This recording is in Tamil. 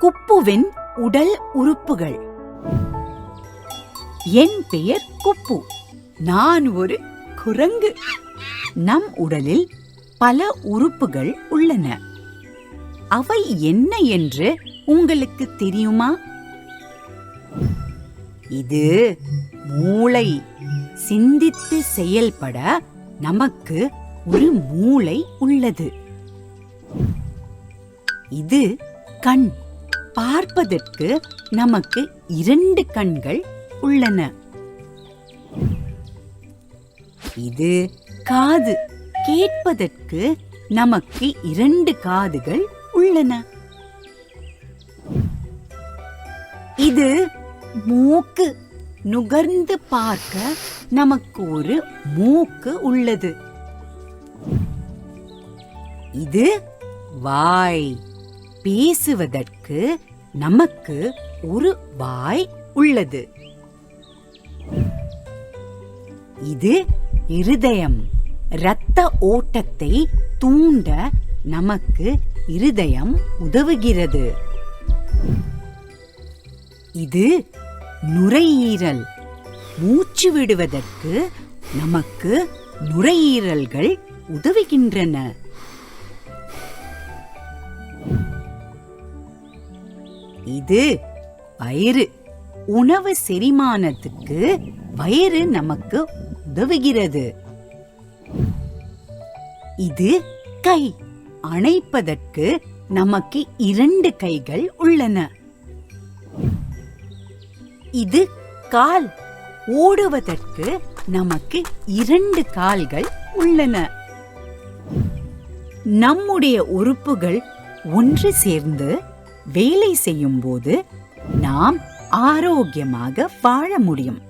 குப்புவின் உடல் உறுப்புகள். என் பெயர் குப்பு. நான் ஒரு குரங்கு. நம் உடலில் பல உறுப்புகள் உள்ளன. அவை என்ன என்று உங்களுக்கு தெரியுமா? இது மூளை. சிந்தித்து செயல்பட நமக்கு ஒரு மூளை உள்ளது. இது கண். பார்ப்பதற்கு நமக்கு இரண்டு கண்கள் உள்ளன. இது காது. கேட்பதற்கு நமக்கு இரண்டு காதுகள் உள்ளன. இது மூக்கு. நுகர்ந்து பார்க்க நமக்கு ஒரு மூக்கு உள்ளது. இது வாய். பேசுவதற்கு நமக்கு ஒரு வாய் உள்ளது. இது இருதயம். இரத்த ஓட்டத்தை தூண்ட நமக்கு இருதயம் உதவுகிறது. இது நுரையீரல். மூச்சு விடுவதற்கு நமக்கு நுரையீரல்கள் உதவுகின்றன. இது வயிறு. உணவு செரிமானத்துக்கு வயிறு நமக்கு உதவுகிறது. இது கை. அணைப்பதற்கு நமக்கு இரண்டு கைகள் உள்ளன. இது கால். ஓடுவதற்கு நமக்கு இரண்டு கால்கள் உள்ளன. நம்முடைய உறுப்புகள் ஒன்று சேர்ந்து வேலை செய்யும் போது நாம் ஆரோக்கியமாக வாழ முடியும்.